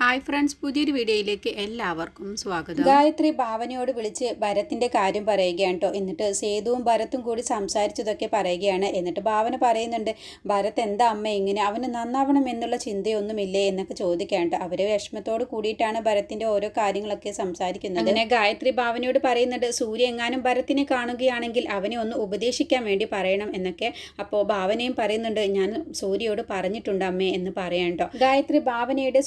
Hi friends പുതിയൊരു വീഡിയോയിലേക്ക് എല്ലാവർക്കും സ്വാഗതം. ഗായത്രി ഭാവനയോട് വിളിച്ച് ഭരത്തിന്റെ കാര്യം പറയുകയാണ് കേട്ടോ എന്നിട്ട് സേതുവും ഭരത്തും കൂടി സംസാരിച്ചതൊക്കെ പറയുകയാണ്. എന്നിട്ട് ഭാവന പറയുന്നുണ്ട് ഭരത് എന്താ അമ്മ ഇങ്ങനെ? അവന് നന്നാവണം എന്നുള്ള ചിന്തയൊന്നുമില്ലേ? എന്നൊക്കെ ചോദിക്കാൻ കേട്ടോ അവരെ വിഷമത്തോട് കൂടിയിട്ടാണ് ഭരത്തിന്റെ ഓരോ കാര്യങ്ങളൊക്കെ സംസാരിക്കുന്നത്. അങ്ങനെ ഗായത്രി ഭാവനയോട് പറയുന്നുണ്ട് സൂര്യ എങ്ങാനും ഭരത്തിനെ കാണുകയാണെങ്കിൽ അവനെ ഒന്ന് ഉപദേശിക്കാൻ വേണ്ടി പറയണം എന്നൊക്കെ അപ്പോൾ ഭാവനയും പറയുന്നുണ്ട് ഞാൻ സൂര്യയോട് പറഞ്ഞിട്ടുണ്ട് അമ്മേ എന്ന് പറയാൻ കേട്ടോ ഗായത്രി ഭാവനയുടെ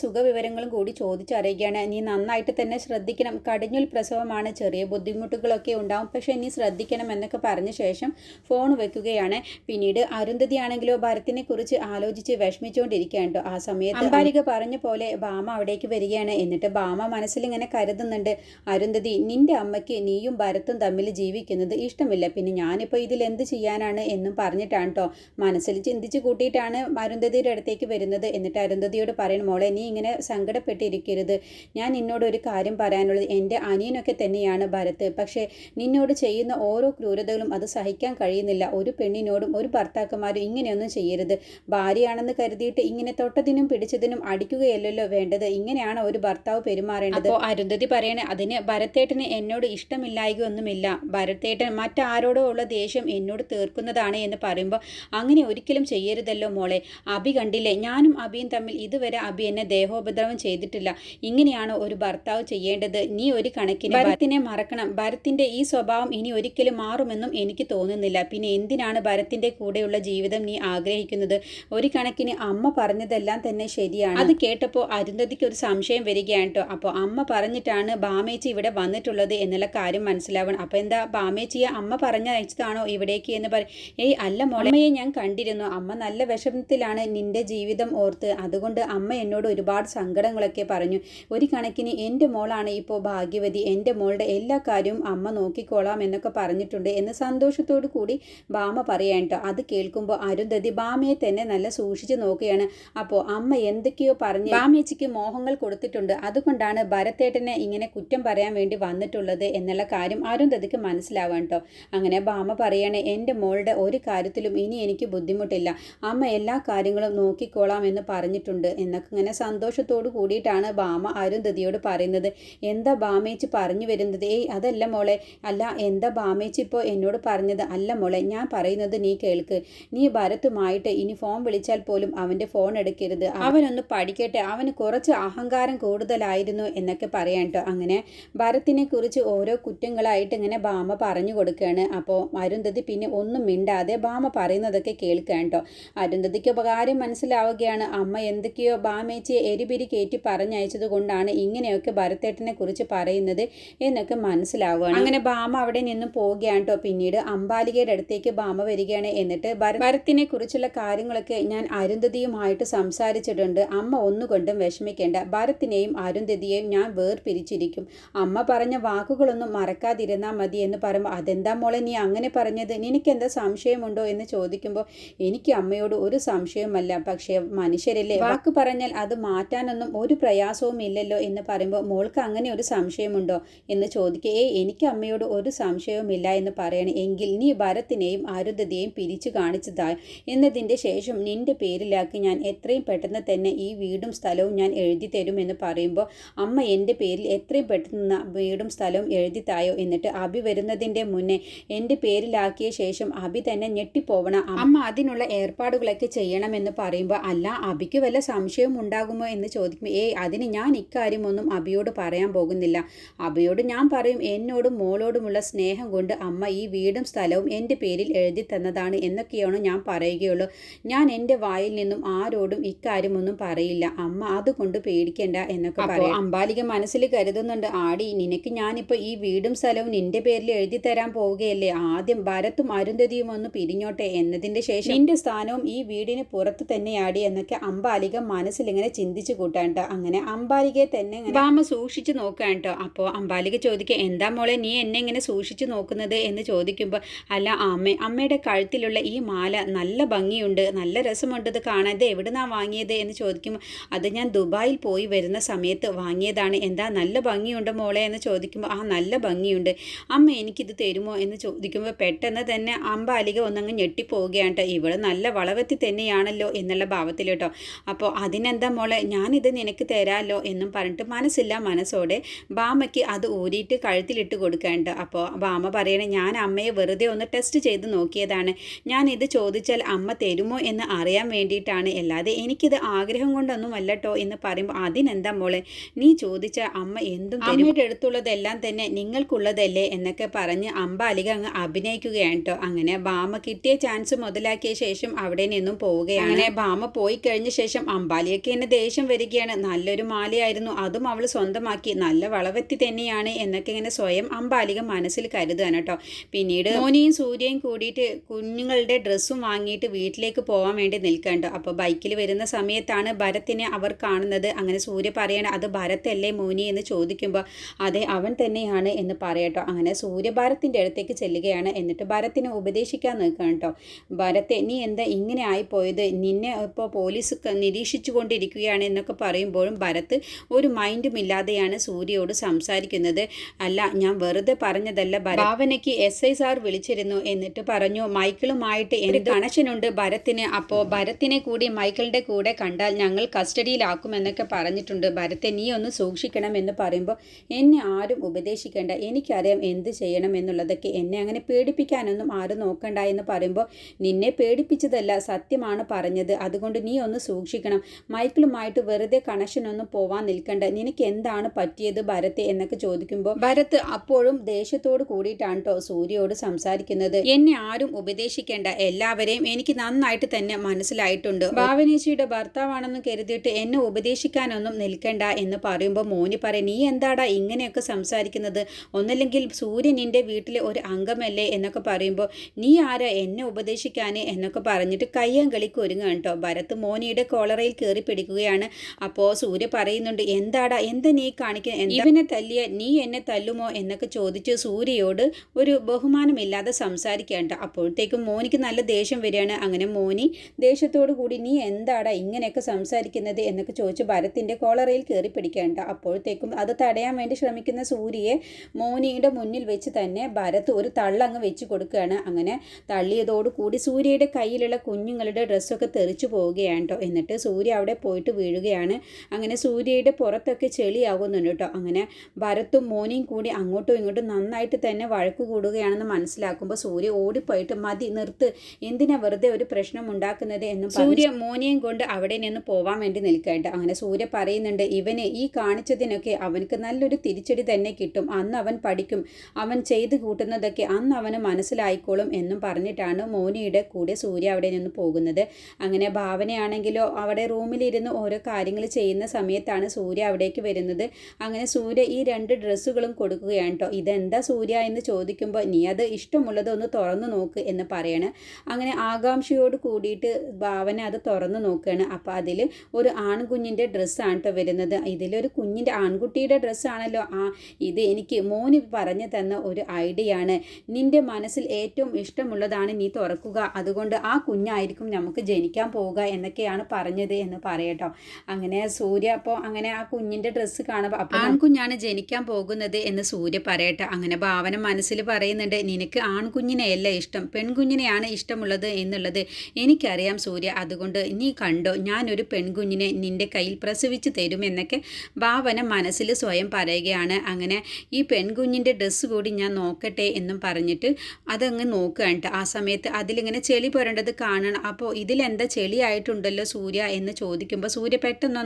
സുഖവിവരങ്ങളും കൂടി ചോദിച്ചറിയുകയാണ്. നീ നന്നായിട്ട് തന്നെ ശ്രദ്ധിക്കണം. കടിഞ്ഞുൽ പ്രസവമാണ്. ചെറിയ ബുദ്ധിമുട്ടുകളൊക്കെ ഉണ്ടാവും. പക്ഷേ നീ ശ്രദ്ധിക്കണം എന്നൊക്കെ പറഞ്ഞ ശേഷം ഫോൺ വെക്കുകയാണ്. പിന്നീട് അരുന്ധതി ആണെങ്കിലോ ഭരത്തിനെ കുറിച്ച് ആലോചിച്ച് വിഷമിച്ചുകൊണ്ടിരിക്കുകയാണ് ആ സമയത്ത് അമ്പാരിക പറഞ്ഞ പോലെ ബാമ അവിടേക്ക് വരികയാണ്. എന്നിട്ട് ബാമ മനസ്സിൽ ഇങ്ങനെ കരുതുന്നുണ്ട്. അരുന്ധതി നിന്റെ അമ്മയ്ക്ക് നീയും ഭരത്തും തമ്മിൽ ജീവിക്കുന്നത് ഇഷ്ടമില്ല. പിന്നെ ഞാനിപ്പോൾ ഇതിൽ എന്ത് ചെയ്യാനാണ്? എന്നും പറഞ്ഞിട്ടാണ് കേട്ടോ മനസ്സിൽ ചിന്തിച്ച് കൂട്ടിയിട്ടാണ് അരുന്ധതിയുടെ അടുത്തേക്ക് വരുന്നത്. എന്നിട്ട് അരുന്ധതിയോട് പറയണം മോളെ നീ ഇങ്ങനെ സങ്കടപ്പെട്ടിരിക്കരുത്. ഞാൻ നിന്നോട് ഒരു കാര്യം പറയാനുള്ളത് എന്റെ അനിയനൊക്കെ തന്നെയാണ് ഭരത്. പക്ഷേ നിന്നോട് ചെയ്യുന്ന ഓരോ ക്രൂരതകളും അത് സഹിക്കാൻ കഴിയുന്നില്ല. ഒരു പെണ്ണിനോടും ഒരു ഭർത്താക്കന്മാരും ഇങ്ങനെയൊന്നും ചെയ്യരുത്. ഭാര്യയാണെന്ന് കരുതിയിട്ട് ഇങ്ങനെ തൊട്ടതിനും പിടിച്ചതിനും അടിക്കുകയല്ലല്ലോ വേണ്ടത്. ഇങ്ങനെയാണ് ഒരു ഭർത്താവ് പെരുമാറേണ്ടത്. അപ്പോൾ അരുന്ധതി പറയണേ അതിന് ഭരത്തേട്ടന് എന്നോട് ഇഷ്ടമില്ലായകൊന്നുമില്ല ഭരത്തേട്ടൻ മറ്റാരോടോ ഉള്ള ദേഷ്യം എന്നോട് തീർക്കുന്നതാണ് എന്ന് പറയുമ്പോൾ അങ്ങനെ ഒരിക്കലും ചെയ്യരുതല്ലോ മോളെ. അബി കണ്ടില്ലേ? ഞാനും അബിയും തമ്മിൽ ഇതുവരെ അബി എന്നെ ദേഹോപദ്രവം ചെയ്തിട്ടില്ല. ഇങ്ങനെയാണ് ഒരു ഭർത്താവ് ചെയ്യേണ്ടത്. നീ ഒരു കണക്കിന് ഭരത്തിനെ മറക്കണം. ഭരത്തിന്റെ ഈ സ്വഭാവം ഇനി ഒരിക്കലും മാറുമെന്നും എനിക്ക് തോന്നുന്നില്ല. പിന്നെ എന്തിനാണ് ഭരത്തിന്റെ കൂടെയുള്ള ജീവിതം നീ ആഗ്രഹിക്കുന്നത്? ഒരു കണക്കിന് അമ്മ പറഞ്ഞതെല്ലാം തന്നെ ശരിയാണ്. അത് കേട്ടപ്പോൾ അരുന്ധതിക്ക് ഒരു സംശയം വരികയാണ് കേട്ടോ. അപ്പോൾ അമ്മ പറഞ്ഞിട്ടാണ് ബാമേച്ചി ഇവിടെ വന്നിട്ടുള്ളത് എന്നുള്ള കാര്യം മനസ്സിലാവണം. അപ്പോൾ എന്താ ബാമേച്ചിയെ അമ്മ പറഞ്ഞയച്ചതാണോ ഇവിടേക്ക് എന്ന് പറയും ഏയ് അല്ല മോളമ്മയെ ഞാൻ കണ്ടിരുന്നു. അമ്മ നല്ല വിഷമത്തിലാണ് നിന്റെ ജീവിതം ഓർത്ത്. അതുകൊണ്ട് അമ്മ എന്നോട് ഒരുപാട് സങ്കടങ്ങളൊക്കെ പറഞ്ഞു. ഒരു കണക്കിന് എന്റെ മോളാണ് ഇപ്പോൾ ഭാഗ്യവതി. എന്റെ മോളുടെ എല്ലാ കാര്യവും അമ്മ നോക്കിക്കോളാം എന്നൊക്കെ പറഞ്ഞിട്ടുണ്ട് എന്ന് സന്തോഷത്തോടു കൂടി ബാമ പറയാൻ അത് കേൾക്കുമ്പോൾ അരുന്ധതി ബാമയെ തന്നെ നല്ല സൂക്ഷിച്ച് നോക്കുകയാണ്. അപ്പോൾ അമ്മ എന്തൊക്കെയോ പറഞ്ഞ് ബാമേച്ചിക്ക് മോഹങ്ങൾ കൊടുത്തിട്ടുണ്ട്. അതുകൊണ്ടാണ് ഭരത്തേട്ടനെ ഇങ്ങനെ കുറ്റം പറയാൻ വേണ്ടി വന്നിട്ടുള്ളത് എന്നുള്ള കാര്യം അരുന്ധതിക്ക് മനസ്സിലാവാൻ കേട്ടോ. അങ്ങനെ ബാമ പറയാണ് എന്റെ മോളുടെ ഒരു കാര്യത്തിലും ഇനി എനിക്ക് ബുദ്ധിമുട്ടില്ല. അമ്മ എല്ലാ കാര്യങ്ങളും നോക്കിക്കോളാം എന്ന് പറഞ്ഞിട്ടുണ്ട് എന്നൊക്കെ ഇങ്ങനെ സന്തോഷത്തോടു കൂടിയിട്ടാണ് ഭാമ അരുന്ധതിയോട് പറയുന്നത്. എന്താ ഭാമേച്ചി പറഞ്ഞു വരുന്നത്? ഏയ് അതല്ല മോളെ. അല്ല എന്താ ഭാമേച്ചി ഇപ്പോൾ എന്നോട് പറഞ്ഞത്? അല്ല മോളെ ഞാൻ പറയുന്നത് നീ കേൾക്ക്. നീ ഭരത്തുമായിട്ട് ഇനി ഫോൺ വിളിച്ചാൽ പോലും അവന്റെ ഫോൺ എടുക്കരുത്. അവനൊന്ന് പഠിക്കട്ടെ. അവന് കുറച്ച് അഹങ്കാരം കൂടുതലായിരുന്നു എന്നൊക്കെ പറയാൻ കേട്ടോ. അങ്ങനെ ഭരത്തിനെ കുറിച്ച് ഓരോ കുറ്റങ്ങളായിട്ട് ഇങ്ങനെ ഭാമ പറഞ്ഞു കൊടുക്കുകയാണ്. അപ്പോൾ അരുന്ധതി പിന്നെ ഒന്നും മിണ്ടാതെ ഭാമ പറയുന്നതൊക്കെ കേൾക്കാൻ കേട്ടോ. അരുന്ധതിക്ക് ഉപകാരം മനസ്സിലാവുകയാണ്. അമ്മ എന്തൊക്കെയോ ഭാമേച്ചിയെ എരിപിരി കയറ്റി പറഞ്ഞയച്ചത് കൊണ്ടാണ് ഇങ്ങനെയൊക്കെ ഭരത്തേട്ടനെ കുറിച്ച് പറയുന്നത് എന്നൊക്കെ മനസ്സിലാവുകയാണ്. അങ്ങനെ ഭാമ അവിടെ നിന്നും പോവുകയാണ് കേട്ടോ പിന്നീട് അമ്പാലികയുടെ അടുത്തേക്ക് ഭാമ വരികയാണ്. എന്നിട്ട് ഭര- ഭരത്തിനെ കുറിച്ചുള്ള കാര്യങ്ങളൊക്കെ ഞാൻ അരുന്ധതിയുമായിട്ട് സംസാരിച്ചിട്ടുണ്ട്. അമ്മ ഒന്നുകൊണ്ടും വിഷമിക്കേണ്ട. ഭരത്തിനെയും അരുന്ധതിയെയും ഞാൻ വേർപിരിച്ചിരിക്കും. അമ്മ പറഞ്ഞ വാക്കുകളൊന്നും മറക്കാതിരുന്നാൽ മതി എന്ന് പറയുമ്പോൾ അതെന്താ മോളെ നീ അങ്ങനെ പറഞ്ഞത്? നിനക്കെന്താ സംശയമുണ്ടോ? എന്ന് ചോദിക്കുമ്പോൾ എനിക്ക് അമ്മയോട് ഒരു സംശയവുമല്ല. പക്ഷേ മനുഷ്യരല്ലേ? വാക്ക് പറഞ്ഞാൽ അത് മാറ്റാനൊന്നും ഒരു പ്രയാസവും ഇല്ലല്ലോ എന്ന് പറയുമ്പോൾ മോൾക്ക് അങ്ങനെ ഒരു സംശയമുണ്ടോ എന്ന് ചോദിക്കുക. ഏ എനിക്ക് അമ്മയോട് ഒരു സംശയവുമില്ല എന്ന് പറയണം. എങ്കിൽ നീ ഭരത്തിനെയും ആരുദ്ധതയെയും പിരിച്ചു കാണിച്ചതായി. എന്നതിന്റെ ശേഷം നിന്റെ പേരിലാക്കി ഞാൻ എത്രയും പെട്ടെന്ന് തന്നെ ഈ വീടും സ്ഥലവും ഞാൻ എഴുതി തരും എന്ന് പറയുമ്പോൾ അമ്മ എന്റെ പേരിൽ എത്രയും പെട്ടെന്ന് വീടും സ്ഥലവും എഴുതി തായോ? എന്നിട്ട് അഭി വരുന്നതിന്റെ മുന്നേ എന്റെ പേരിലാക്കിയ ശേഷം അഭി തന്നെ ഞെട്ടിപ്പോവണം അമ്മ അതിനുള്ള ഏർപ്പാടുകളൊക്കെ ചെയ്യണമെന്ന് പറയുമ്പോൾ അല്ല അഭിക്ക് വല്ല സംശയവും ഉണ്ടാകുമോ? എന്ന് ചോദിക്കുമ്പോൾ ഏയ് അതിന് ഞാൻ ഇക്കാര്യമൊന്നും അഭിയോട് പറയാൻ പോകുന്നില്ല. അഭിയോട് ഞാൻ പറയും എന്നോടും മോളോടുമുള്ള സ്നേഹം കൊണ്ട് അമ്മ ഈ വീടും സ്ഥലവും എന്റെ പേരിൽ എഴുതി തന്നതാണ് എന്നൊക്കെയാണ് ഞാൻ പറയുകയുള്ളൂ. ഞാൻ എന്റെ വായിൽ നിന്നും ആരോടും ഇക്കാര്യമൊന്നും പറയില്ല. അമ്മ അതുകൊണ്ട് പേടിക്കണ്ട എന്നൊക്കെ പറയാം. അമ്പാലിക മനസ്സിൽ കരുതുന്നുണ്ട് ആടി നിനക്ക് ഞാനിപ്പോൾ ഈ വീടും സ്ഥലവും നിന്റെ പേരിൽ എഴുതി തരാൻ പോവുകയല്ലേ? ആദ്യം ഭരത്തും അരുന്ധതിയും ഒന്ന് പിരിഞ്ഞോട്ടെ എന്നതിന്റെ ശേഷം. നിന്റെ സ്ഥാനവും ഈ വീടിന് പുറത്ത് തന്നെയാടി എന്നൊക്കെ അമ്പാലിക മനസ്സിലിങ്ങനെ ചിന്തിച്ചു കൂട്ടാണ്ട് അങ്ങനെ അമ്പാലികയെ തന്നെ ബാമ സൂക്ഷിച്ചു കേട്ടോ. അപ്പോൾ അമ്പാലിക ചോദിക്കുക എന്താ മോളെ നീ എന്നെ ഇങ്ങനെ സൂക്ഷിച്ചു നോക്കുന്നത്? എന്ന് ചോദിക്കുമ്പോൾ അല്ല അമ്മ അമ്മയുടെ കഴുത്തിലുള്ള ഈ മാല നല്ല ഭംഗിയുണ്ട് നല്ല രസമുണ്ട് ഇത് കാണാൻ. ഇത് എവിടുന്നാ വാങ്ങിയത്? എന്ന് ചോദിക്കുമ്പോൾ അത് ഞാൻ ദുബായിൽ പോയി വരുന്ന സമയത്ത് വാങ്ങിയതാണ്. എന്താ നല്ല ഭംഗിയുണ്ട് മോളെ? എന്ന് ചോദിക്കുമ്പോൾ ആ നല്ല ഭംഗിയുണ്ട്. അമ്മ എനിക്കിത് തരുമോ? എന്ന് ചോദിക്കുമ്പോൾ പെട്ടെന്ന് തന്നെ അമ്പാലിക ഒന്നങ്ങ് ഞെട്ടിപ്പോവുകയാണ് കേട്ടോ. ഇവിടെ നല്ല വളവത്തി തന്നെയാണല്ലോ എന്നുള്ള ഭാവത്തിൽ കേട്ടോ. അപ്പോൾ അതിനെന്താ മോളെ? ഞാനിത് നിനക്ക് തരാമല്ലോ എന്നും പറഞ്ഞിട്ട് മനസ്സില്ല മനസ്സോടെ ബാമയ്ക്ക് അത് ഊരിയിട്ട് കഴുത്തിലിട്ട് കൊടുക്കേണ്ട അപ്പോൾ ബാമ പറയണേ ഞാൻ അമ്മയെ വെറുതെ ഒന്ന് ടെസ്റ്റ് ചെയ്ത് നോക്കിയതാണ്. ഞാൻ ഇത് ചോദിച്ചാൽ അമ്മ തരുമോ എന്ന് അറിയാൻ വേണ്ടിയിട്ടാണ്. അല്ലാതെ എനിക്കിത് ആഗ്രഹം കൊണ്ടൊന്നും അല്ലട്ടോ എന്ന് പറയുമ്പോൾ അതിനെന്താ മോളെ? നീ ചോദിച്ച അമ്മ എന്തും. അമ്മയുടെ അടുത്തുള്ളതെല്ലാം തന്നെ നിങ്ങൾക്കുള്ളതല്ലേ എന്നൊക്കെ പറഞ്ഞ് അമ്പാലിക അങ്ങ് അഭിനയിക്കുകയാണ് കേട്ടോ അങ്ങനെ ബാമ കിട്ടിയ ചാൻസ് മുതലാക്കിയ ശേഷം അവിടെ നിന്നും പോവുകയാണ്. അങ്ങനെ ബാമ പോയി കഴിഞ്ഞ ശേഷം അമ്പാലിയൊക്കെ എന്നെ ദേഷ്യം വരികയാണ്. നല്ലൊരു മാലയായിരുന്നു. അതും അവൾ സ്വന്തമാക്കി. നല്ല വളവെത്തി തന്നെയാണ് എന്നൊക്കെ ഇങ്ങനെ സ്വയം അമ്പാലിക മനസ്സിൽ കരുതുകയാണ് കേട്ടോ. പിന്നീട് മോനിയും സൂര്യയും കൂടിയിട്ട് കുഞ്ഞുങ്ങളുടെ ഡ്രസ്സും വാങ്ങിയിട്ട് വീട്ടിലേക്ക് പോകാൻ വേണ്ടി നിൽക്കണ്ടോ അപ്പോൾ ബൈക്കിൽ വരുന്ന സമയത്താണ് ഭരത്തിനെ അവർ കാണുന്നത്. അങ്ങനെ സൂര്യ പറയണ അത് ഭരത്തല്ലേ മോനി? എന്ന് ചോദിക്കുമ്പോൾ അതെ അവൻ തന്നെയാണ് എന്ന് പറയട്ടോ അങ്ങനെ സൂര്യ ഭരത്തിന്റെ അടുത്തേക്ക് ചെല്ലുകയാണ്. എന്നിട്ട് ഭരത്തിനെ ഉപദേശിക്കാൻ നിൽക്കണം കേട്ടോ. ഭരത്തെ നീ എന്താ ഇങ്ങനെ ആയിപ്പോയത്? നിന്നെ ഇപ്പോൾ പോലീസ് നിരീക്ഷിച്ചു കൊണ്ടിരിക്കുകയാണ് എന്നൊക്കെ പറയുമ്പോഴും ഭരത് ഒരു മൈൻഡും ഇല്ലാതെയാണ് സൂര്യയോട് സംസാരിക്കുന്നത്. അല്ല ഞാൻ വെറുതെ പറഞ്ഞതല്ല ഭാവനയ്ക്ക് എസ് ഐ സാർ വിളിച്ചിരുന്നു എന്നിട്ട് പറഞ്ഞു മൈക്കിളുമായിട്ട് എന്ത് കണക്ഷനുണ്ട് ഭരത്തിന്. അപ്പോൾ ഭരത്തിനെ കൂടി മൈക്കിളിന്റെ കൂടെ കണ്ടാൽ ഞങ്ങൾ കസ്റ്റഡിയിലാക്കുമെന്നൊക്കെ പറഞ്ഞിട്ടുണ്ട്. ഭരത്തെ നീ ഒന്ന് സൂക്ഷിക്കണം എന്ന് പറയുമ്പോൾ എന്നെ ആരും ഉപദേശിക്കേണ്ട. എനിക്കറിയാം എന്ത് ചെയ്യണം എന്നുള്ളതൊക്കെ. എന്നെ അങ്ങനെ പേടിപ്പിക്കാനൊന്നും ആരും നോക്കണ്ട എന്ന് പറയുമ്പോൾ നിന്നെ പേടിപ്പിച്ചതല്ല സത്യമാണ് പറഞ്ഞത്. അതുകൊണ്ട് നീ ഒന്ന് സൂക്ഷിക്കണം. മൈക്കിളുമായിട്ട് വെറുതെ കണക്ഷൻ ഒന്നും പോവാൻ നിൽക്കണ്ട. നിനക്ക് എന്താണ് പറ്റിയത് ഭരത് എന്നൊക്കെ ചോദിക്കുമ്പോൾ ഭരത് അപ്പോഴും ദേഷ്യത്തോട് കൂടിയിട്ടാണ് കേട്ടോ സൂര്യയോട് സംസാരിക്കുന്നത്. എന്നെ ആരും ഉപദേശിക്കേണ്ട. എല്ലാവരെയും എനിക്ക് നന്നായിട്ട് തന്നെ മനസ്സിലായിട്ടുണ്ട്. ഭാവനേച്ചിയുടെ ഭർത്താവാണെന്ന് കരുതിയിട്ട് എന്നെ ഉപദേശിക്കാനൊന്നും നിൽക്കണ്ട എന്ന് പറയുമ്പോൾ മോനി പറയും നീ എന്താടാ ഇങ്ങനെയൊക്കെ സംസാരിക്കുന്നത്? ഒന്നല്ലെങ്കിൽ സൂര്യൻ നിന്റെ വീട്ടിലെ ഒരു അംഗമല്ലേ? എന്നൊക്കെ പറയുമ്പോൾ നീ ആരാ എന്നെ ഉപദേശിക്കാൻ എന്നൊക്കെ പറഞ്ഞിട്ട് കയ്യം കളിക്ക് ഒരുങ്ങുക കേട്ടോ ഭരത് മോനിയുടെ കോളറയിൽ കയറി പിടിക്കുകയാണ്. അപ്പോൾ സൂര്യ പറയുന്നുണ്ട് എന്താടാ എന്താ നീ കാണിക്കുന്നത് ഇവനെ തല്ലിയ നീ എന്നെ തല്ലുമോ? എന്നൊക്കെ ചോദിച്ച് സൂര്യയോട് ഒരു ബഹുമാനമില്ലാതെ സംസാരിക്കേണ്ട അപ്പോഴത്തേക്കും മോനിക്ക് നല്ല ദേഷ്യം വരികയാണ്. അങ്ങനെ മോനി ദേഷ്യത്തോടു കൂടി നീ എന്താടാ ഇങ്ങനെയൊക്കെ സംസാരിക്കുന്നത്? എന്നൊക്കെ ചോദിച്ച് ഭരത്തിന്റെ കോളറയിൽ കയറി പിടിക്കേണ്ട അപ്പോഴത്തേക്കും അത് തടയാൻ വേണ്ടി ശ്രമിക്കുന്ന സൂര്യയെ മോനിയുടെ മുന്നിൽ വെച്ച് തന്നെ ഭരത് ഒരു തള്ളങ്ങ് വെച്ച് കൊടുക്കുകയാണ്. അങ്ങനെ തള്ളിയതോടു കൂടി സൂര്യയുടെ കയ്യിലുള്ള കുഞ്ഞുങ്ങളുടെ ഡ്രസ്സൊക്കെ തെറിച്ചു പോവുകയാണ് കേട്ടോ എന്നിട്ട് സൂര്യ അവിടെ പോയിട്ട് വീഴുകയാണ്. അങ്ങനെ സൂര്യയുടെ പുറത്തൊക്കെ ചെളിയാകുന്നുണ്ട് കേട്ടോ. അങ്ങനെ ഭരത്തും മോനിയും കൂടി അങ്ങോട്ടും ഇങ്ങോട്ടും നന്നായിട്ട് തന്നെ വഴക്ക് കൂടുകയാണെന്ന് മനസ്സിലാക്കുമ്പോൾ സൂര്യ ഓടിപ്പോയിട്ട് മതി നിർത്ത്. എന്തിനാ വെറുതെ ഒരു പ്രശ്നം ഉണ്ടാക്കുന്നത്? എന്ന് സൂര്യ മോനിയും കൊണ്ട് അവിടെ നിന്ന് പോവാൻ വേണ്ടി നിൽക്കേണ്ട അങ്ങനെ സൂര്യ പറയുന്നുണ്ട് ഇവന് ഈ കാണിച്ചതിനൊക്കെ അവനക്ക് നല്ലൊരു തിരിച്ചടി തന്നെ കിട്ടും. അന്ന് അവൻ പഠിക്കും. അവൻ ചെയ്ത് കൂട്ടുന്നതൊക്കെ അന്ന് അവന് മനസ്സിലായിക്കോളും എന്നും പറഞ്ഞിട്ടാണ് മോനിയുടെ കൂടെ സൂര്യ അവിടെ നിന്ന് പോകുന്നത്. അങ്ങനെ ഭാവനയാണെങ്കിലോ അവിടെ റൂമിലിരുന്ന് ഓരോ കാര്യങ്ങൾ ചെയ്യുന്ന സമയത്താണ് സൂര്യ അവിടേക്ക് വരുന്നത്. അങ്ങനെ സൂര്യ ഈ രണ്ട് ഡ്രസ്സുകളും കൊടുക്കുകയാണ് കേട്ടോ ഇതെന്താ സൂര്യ എന്ന് ചോദിക്കുമ്പോൾ നീ അത് ഇഷ്ടമുള്ളത് ഒന്ന് തുറന്നു നോക്ക് എന്ന് പറയണം. അങ്ങനെ ആകാംക്ഷയോട് കൂടിയിട്ട് ഭാവന അത് തുറന്നു നോക്കുകയാണ് അപ്പോൾ അതിൽ ഒരു ആൺകുഞ്ഞിന്റെ ഡ്രസ്സാണ് കേട്ടോ വരുന്നത്. ഇതിലൊരു കുഞ്ഞിന്റെ ആൺകുട്ടിയുടെ ഡ്രസ്സാണല്ലോ. ആ ഇത് എനിക്ക് മോന് പറഞ്ഞു തന്ന ഒരു ഐഡിയ ആണ് നിന്റെ മനസ്സിൽ ഏറ്റവും ഇഷ്ടമുള്ളതാണ് നീ തുറക്കുക. അതുകൊണ്ട് ആ കുഞ്ഞായിരിക്കും നമുക്ക് ജനിക്കാൻ പോവുക എന്നൊക്കെയാണ് പറഞ്ഞത് എന്ന് പറയട്ടോ. അങ്ങനെ സൂര്യ അപ്പോൾ അങ്ങനെ ആ കുഞ്ഞിന്റെ ഡ്രസ്സ് കാണുമ്പോൾ ആൺകുഞ്ഞാണ് ജനിക്കാൻ പോകുന്നത് എന്ന് സൂര്യ പറയട്ടെ. അങ്ങനെ ഭാവന മനസ്സിൽ പറയുന്നുണ്ട് നിനക്ക് ആൺകുഞ്ഞിനെയല്ല ഇഷ്ടം പെൺകുഞ്ഞിനെയാണ് ഇഷ്ടമുള്ളത് എന്നുള്ളത് എനിക്കറിയാം സൂര്യ. അതുകൊണ്ട് നീ കണ്ടോ ഞാനൊരു പെൺകുഞ്ഞിനെ നിന്റെ കയ്യിൽ പ്രസവിച്ച് തരുമെന്നൊക്കെ ഭാവന മനസ്സിൽ സ്വയം പറയുകയാണ്. അങ്ങനെ ഈ പെൺകുഞ്ഞിന്റെ ഡ്രസ്സ് കൂടി ഞാൻ നോക്കട്ടെ എന്നും പറഞ്ഞിട്ട് അതങ്ങ് നോക്കുകയാണ് ആ സമയത്ത് അതിലിങ്ങനെ ചെളി പുരണ്ടത് കാണണം. അപ്പോൾ ഇതിലെന്താ ചെളിയായിട്ടുണ്ടല്ലോ സൂര്യ എന്ന് ചോദിക്കുമ്പോൾ സൂര്യ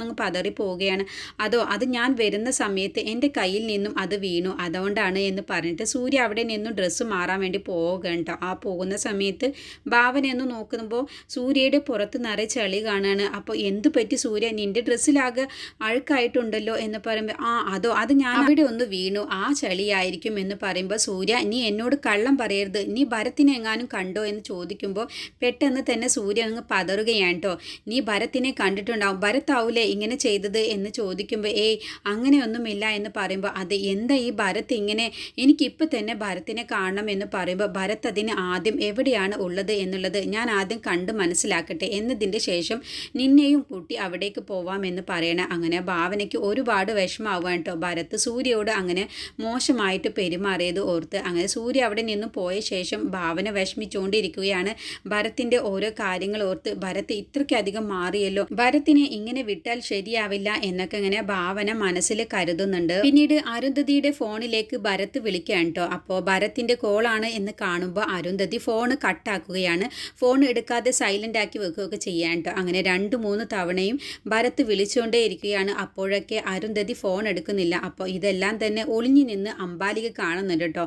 പെട്ടെന്നൊന്നങ്ങ് പതറി പോവുകയാണ്. അതോ അത് ഞാൻ വരുന്ന സമയത്ത് എന്റെ കയ്യിൽ നിന്നും അത് വീണു. അതുകൊണ്ടാണ് എന്ന് പറഞ്ഞിട്ട് സൂര്യ അവിടെ നിന്നും ഡ്രസ്സ് മാറാൻ വേണ്ടി പോവുകയാണ് ട്ടോ. ആ പോകുന്ന സമയത്ത് ഭാവനയൊന്ന് നോക്കുമ്പോൾ സൂര്യയുടെ പുറത്ത് നിറയെ ചളി കാണാണ്. അപ്പോൾ എന്ത് പറ്റി സൂര്യ? നിന്റെ ഡ്രസ്സിലാകെ അഴുക്കായിട്ടുണ്ടല്ലോ എന്ന് പറയുമ്പോൾ ആ അതോ അത് ഞാൻ അവിടെ ഒന്ന് വീണു. ആ ചളിയായിരിക്കും എന്ന് പറയുമ്പോൾ സൂര്യ നീ എന്നോട് കള്ളം പറയരുത്. നീ ഭരത്തിനെ എങ്ങാനും കണ്ടോ? എന്ന് ചോദിക്കുമ്പോൾ പെട്ടെന്ന് തന്നെ സൂര്യ അങ്ങ് പതറുകയാണ് കേട്ടോ നീ ഭരത്തിനെ കണ്ടിട്ടുണ്ടാവും. ഭരത്താവൂലേ? ഇങ്ങനെ ചെയ്തത് എന്ന് ചോദിക്കുമ്പോൾ ഏയ് അങ്ങനെയൊന്നുമില്ല എന്ന് പറയുമ്പോൾ അത് എന്താ ഈ ഭരത് ഇങ്ങനെ എനിക്കിപ്പോൾ തന്നെ ഭരത്തിനെ കാണണം എന്ന് പറയുമ്പോൾ ഭരത് അതിന് ആദ്യം എവിടെയാണ് ഉള്ളത് എന്നുള്ളത് ഞാൻ ആദ്യം കണ്ട് മനസ്സിലാക്കട്ടെ. എന്നതിന്റെ ശേഷം നിന്നെയും കൂട്ടി അവിടേക്ക് പോവാമെന്ന് പറയണ അങ്ങനെ ഭാവനയ്ക്ക് ഒരുപാട് വിഷമാവുക കേട്ടോ. ഭരത് സൂര്യയോട് അങ്ങനെ മോശമായിട്ട് പെരുമാറിയത് ഓർത്ത് അങ്ങനെ സൂര്യ അവിടെ നിന്ന് പോയ ശേഷം ഭാവന വിഷമിച്ചുകൊണ്ടിരിക്കുകയാണ് ഭരത്തിന്റെ ഓരോ കാര്യങ്ങൾ ഓർത്ത് ഭരത് ഇത്രയ്ക്കധികം മാറിയല്ലോ. ഭരത്തിനെ ഇങ്ങനെ വിട്ടാൽ ശരിയാവില്ല എന്നൊക്കെ ഇങ്ങനെ ഭാവന മനസ്സിൽ കരുതുന്നുണ്ട്. പിന്നീട് അരുന്ധതിയുടെ ഫോണിലേക്ക് ഭരത് വിളിക്കുകയാണ് കേട്ടോ അപ്പോൾ ഭരത്തിന്റെ കോളാണ് എന്ന് കാണുമ്പോൾ അരുന്ധതി ഫോൺ കട്ടാക്കുകയാണ്. ഫോൺ എടുക്കാതെ സൈലന്റ് ആക്കി വെക്കുകയൊക്കെ ചെയ്യാൻ കേട്ടോ അങ്ങനെ രണ്ട് മൂന്ന് തവണയും ഭരത് വിളിച്ചുകൊണ്ടേ ഇരിക്കുകയാണ്. അപ്പോഴൊക്കെ അരുന്ധതി ഫോൺ എടുക്കുന്നില്ല. അപ്പോൾ ഇതെല്ലാം തന്നെ ഒളിഞ്ഞു നിന്ന് അമ്പാലിക കാണുന്നുണ്ട് കേട്ടോ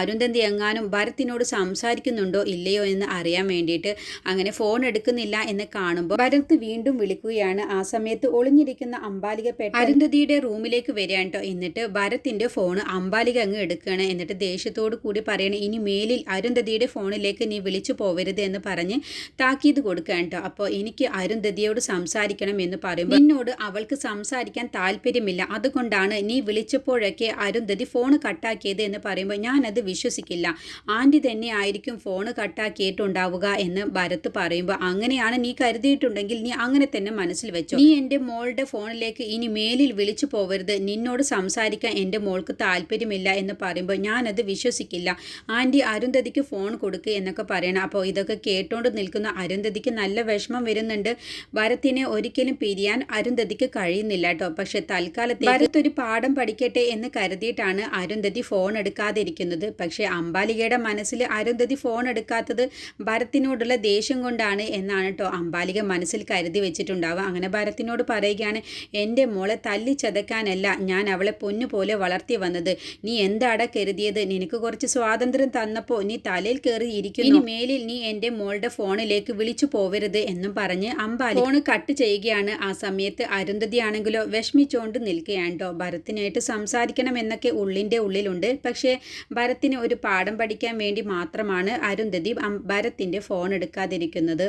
അരുന്ധതി എങ്ങാനും ഭരത്തിനോട് സംസാരിക്കുന്നുണ്ടോ ഇല്ലയോ എന്ന് അറിയാൻ വേണ്ടിയിട്ട് അങ്ങനെ ഫോൺ എടുക്കുന്നില്ല എന്ന് കാണുമ്പോൾ ഭരത് വീണ്ടും വിളിക്കുകയാണ്. ആ സമയത്ത് ഒളിഞ്ഞിരിക്കുന്ന അമ്പാലിക പെട്ട അരുന്ധതിയുടെ റൂമിലേക്ക് വരികയാണ് കേട്ടോ എന്നിട്ട് ഭരത്തിന്റെ ഫോൺ അമ്പാലിക അങ്ങ് എടുക്കുകയാണ്. എന്നിട്ട് ദേഷ്യത്തോട് കൂടി പറയണ ഇനി മേലിൽ അരുന്ധതിയുടെ ഫോണിലേക്ക് നീ വിളിച്ചു പോവരുത് എന്ന് പറഞ്ഞ് താക്കീത് കൊടുക്കുകയാണ് കേട്ടോ അപ്പോൾ എനിക്ക് അരുന്ധതിയോട് സംസാരിക്കണം എന്ന് പറയുമ്പോൾ എന്നോട് അവൾക്ക് സംസാരിക്കാൻ താല്പര്യമില്ല. അതുകൊണ്ടാണ് നീ വിളിച്ചപ്പോഴൊക്കെ അരുന്ധതി ഫോൺ കട്ടാക്കിയത് എന്ന് പറയുമ്പോൾ ഞാനത് വിശ്വസിക്കില്ല. ആന്റി തന്നെ ആയിരിക്കും ഫോൺ കട്ടാക്കിയിട്ടുണ്ടാവുക എന്ന് ഭരത് പറയുമ്പോൾ അങ്ങനെയാണ് നീ കരുതിയിട്ടുണ്ടെങ്കിൽ നീ അങ്ങനെ തന്നെ മനസ്സിൽ വെച്ചോ. നീ എന്റെ മോളുടെ ഫോണിലേക്ക് ഇനി മേലിൽ വിളിച്ചു പോവരുത്. നിന്നോട് സംസാരിക്കാൻ എന്റെ മോൾക്ക് താല്പര്യമില്ല എന്ന് പറയുമ്പോൾ ഞാനത് വിശ്വസിക്കില്ല. ആന്റി അരുന്ധതിക്ക് ഫോൺ കൊടുക്കുക എന്നൊക്കെ പറയണം. അപ്പോൾ ഇതൊക്കെ കേട്ടോണ്ട് നിൽക്കുന്ന അരുന്ധതിക്ക് നല്ല വിഷമം വരുന്നുണ്ട്. ഭരത്തിനെ ഒരിക്കലും പിരിയാൻ അരുന്ധതിക്ക് കഴിയുന്നില്ല കേട്ടോ. പക്ഷെ തൽക്കാലത്തെ ഭരത് ഒരു പാഠം പഠിക്കട്ടെ എന്ന് കരുതിയിട്ടാണ് അരുന്ധതി ഫോൺ എടുക്കാതിരിക്കുന്നത്. പക്ഷേ അംബാലികയുടെ മനസ്സിൽ അരുന്ധതി ഫോൺ എടുക്കാത്തത് ഭരത്തിനോടുള്ള ദേഷ്യം കൊണ്ടാണ് എന്നാണ് കേട്ടോ അംബാലിക മനസ്സിൽ കരുതി വെച്ചിട്ടുണ്ടാവുക. അങ്ങനെ ഭരത്തിനോട് പറയുകയാണ് എന്റെ മോളെ തല്ലി ചതക്കാനല്ല ഞാൻ അവളെ പൊന്നുപോലെ വളർത്തി വന്നത്. നീ എന്താടാ കരുതിയത്? നിനക്ക് കുറച്ച് സ്വാതന്ത്ര്യം തന്നപ്പോൾ നീ തലയിൽ കയറി ഇരിക്കുന്നു. ഇനി മേലിൽ നീ എന്റെ മോളുടെ ഫോണിലേക്ക് വിളിച്ചു പോവരുത് എന്നും പറഞ്ഞ് അമ്പാലി ഫോൺ കട്ട് ചെയ്യുകയാണ്. ആ സമയത്ത് അരുന്ധതിയാണെങ്കിലോ വിഷമിച്ചുകൊണ്ട് നിൽക്കുകയാണ് കേട്ടോ ഭരത്തിനായിട്ട് സംസാരിക്കണം എന്നൊക്കെ ഉള്ളിന്റെ ഉള്ളിലുണ്ട്. പക്ഷേ ഭരത്തിന് ഒരു പാഠം പഠിക്കാൻ വേണ്ടി മാത്രമാണ് അരുന്ധതി ഭരത്തിന്റെ ഫോൺ എടുക്കാതിരിക്കുന്നത്.